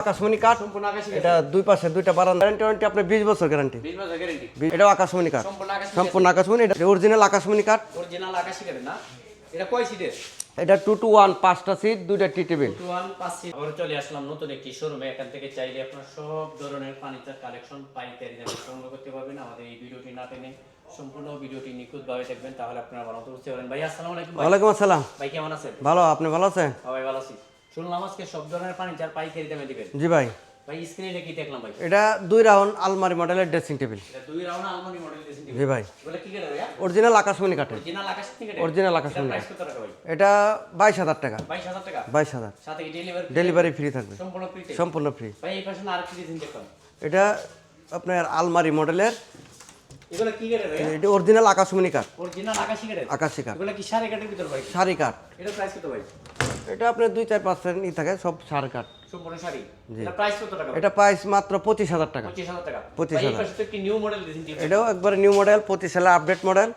আকাশমণি কাঠ। সম্পূর্ণ এটা দুই পাশে দুইটা বারান্দা। গ্যারান্টি ওয়ারেন্টি আপনার বিশ বছর গ্যারান্টি বিশ বছর গ্যারেন্টি এটাও আকাশমণি কাঠ। সম্পূর্ণ আকাশমণি এটা অরিজিনাল আকাশমণি কাঠ। অরিজিনাল আকাশি কাঠের না। এটা কয় সিটের এটা টু টু ওয়ান পাঁচটা সিট দুইটা টি টেবিল টু ওয়ান পাঁচ সিট আবার চলে আসলাম নতুন একটি শোরুমে এখান থেকে চাইলে আপনার সব ধরনের ফার্নিচার কালেকশন পাইকারি দামে সংগ্রহ করতে পারবেন। আমাদের এই ভিডিওটি না টেনে সম্পূর্ণ ভিডিওটি নিখুঁতভাবে দেখবেন। তাহলে আপনারা ভালো বুঝতে ভাই আসসালামু আলাইকুম ওয়ালাইকুম আসসালাম। ভাই কেমন আছেন? ভালো আপনি ভালো আছেন? সবাই ভালো আছি। শুনলাম আজকে সব ধরনের ফার্নিচার পাইকারি দামে দিবেন। জি ভাই। ভাই স্ক্রিনে কি দেখলাম ভাই? এটা দুই রাউন্ড আলমারি মডেলের ড্রেসিং টেবিল এটা দুই রাউন্ড আলমারি মডেল দিয়েছেন জি ভাই। বলে কি করে ভাইয়া? অরিজিনাল আকাশমণি কাঠের। অরিজিনাল আকাশি থেকে Original আকাশমণি প্রাইস কত টাকা ভাই? এটা বাইশ হাজার টাকা। বাইশ হাজার টাকা? বাইশ হাজার। সাথে কি ডেলিভারি ডেলিভারি ফ্রি থাকবে। সম্পূর্ণ ফ্রিতে সম্পূর্ণ ফ্রি ভাই এই পাশে আর কি দিয়েছেন দেখলাম। এটা আপনার আলমারি মডেলের। এগুলো কি করে ভাই এটা অরিজিনাল আকাশমণি কাঠ। অরিজিনাল আকাশি আকাশি কাঠ। এগুলো কি কাঠের ভিতর ভাই? শাড়ি কাঠ। এটা প্রাইস কত ভাই? এটা আপনার দুই চার পার্সেন্ট ই থাকে সব শাড়ি কাঠ। সম্পূর্ণ শাড়ি? এটা প্রাইস কত টাকা? এটা প্রাইস মাত্র টাকা। একটি নিউ মডেল দিয়েছেন এটাও একবারে নিউ মডেল সালে আপডেট মডেল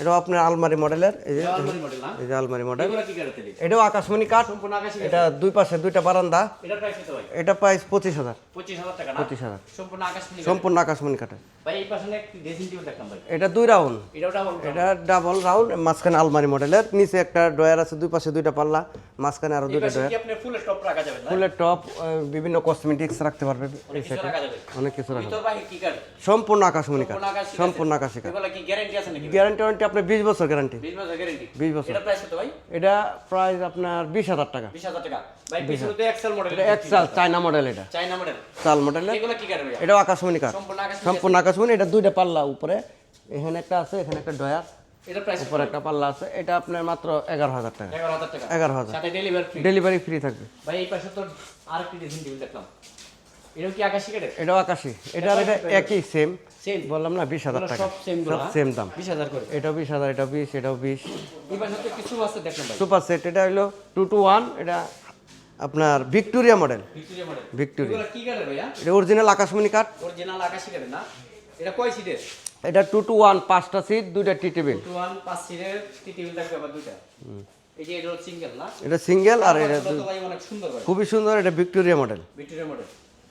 এটাও আপনার আলমারি মডেলের এই যে আলমারি মডেল না? এই যে আলমারি মডেল এগুলো কি করে তেলি এটাও আকাশমণি কাঠ। সম্পূর্ণ এটা দুই পাশে দুইটা বারান্দা। এটা প্রাইস কত ভাই? এটা প্রাইস পঁচিশ হাজার। পঁচিশ হাজার টাকা না? পঁচিশ হাজার। সম্পূর্ণ আকাশি সম্পূর্ণ আকাশমণি কাঠের। ভাই এই পাশে একটি ড্রেসিং টেবিল দেখলাম ভাই। এটা দুই রাউন্ড। ডাবল এটা ডাবল রাউন্ড মাঝখানে আলমারি মডেলের নিচে একটা ড্রয়ার আছে দুই পাশে দুইটা পাল্লা। মাঝখানে আরও দুটো ড্রয়ার আপনি ফুল স্টপ রাখা যাবে না ফুলের টপ বিভিন্ন কসমেটিক্স রাখতে পারবে। এই যাবে। অনেক কিছু রাখা ভিতর বাইরে কি কাঠ সম্পূর্ণ আকাশমণি কাঠ সম্পূর্ণ আকাশি কাঠ। সম্পূর্ণ কি গ্যারান্টি আছে নাকি? গ্যারান্টি ওয়ারেন্টি আপনার বিশ বছর গ্যারান্টি বিশ বছর গ্যারান্টি বিশ বছর। এটা প্রাইস কত ভাই? এটা প্রাইস আপনার বিশ হাজার টাকা। বিশ হাজার টাকা। ভাই পিছনে তো এক্সেল মডেল এটা এক্সাল চায়না মডেল এটা। চাইনা মডেল চাল মডেলের এগুলো কি কাঠ ভাই এটাও আকাশমণি কাঠ সম্পূর্ণ আকাশি সম্পূর্ণ আকাশমণি এটা দুইটা পাল্লা উপরে। এখানে একটা আছে এখানে একটা ডয়ার। এটা প্রাইস উপরে একটা পাল্লা আছে এটা আপনার মাত্র এগারো হাজার টাকা। এগারো হাজার টাকা। সাথে ডেলিভারি ফ্রি ডেলিভারি ফ্রি থাকবে। ভাই এই পাশে তো আরেকটি ড্রেসিং টেবিল দেখলাম। এটাও কি আকাশি কাঠের এটাও আকাশি। এটা এটা একই সেম সেম বললাম না বিশ হাজার টাকা। সব সেম সব সেম দাম। বিশ হাজার করে। এটাও বিশ হাজার এটাও বিশ এটাও বিশ। এই পাশে তো কিছু আছে দেখলাম ভাই। সুপার সেট এটা হলো টু টু ওয়ান এটা আপনার Victoria model Victoria model Victoria কি কাঠের ভাইয়া? এটা অরিজিনাল আকাশমণি কাঠ। অরিজিনাল আকাশি কাঠের না? এটা কয় সিটের এটা টু টু ওয়ান পাঁচটা সিট দুইটা টি টেবিল টু ওয়ান পাঁচ সিটের টি টেবিল থাকবে আবার দুইটা। এই যে এটা সিঙ্গেল না? এটা সিঙ্গেল আর এটা এটা তো ভাই অনেক সুন্দর ভাই খুবই সুন্দর এটা ভিক্টোরিয়া মডেল ভিক্টোরিয়া মডেল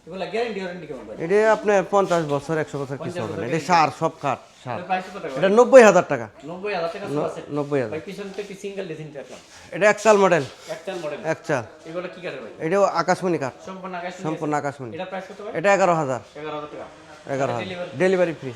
এগুলো গ্যারান্টি ওয়ারেন্টি কেমন ভাই এটা আপনার পঞ্চাশ বছর একশো বছর কিছু হবে না। এটা সার সব কাঠ সার। এটা নব্বই হাজার টাকা। নব্বই হাজার এটা একচাল মডেল একচাল এগুলো কি কাঠের ভাই? এটাও আকাশমণি কাঠ। সম্পূর্ণ আকাশি সম্পূর্ণ আকাশমণি। এটা প্রাইস কত ভাই? এটা এগারো হাজার। এগারো হাজার ডেলিভারি ফ্রি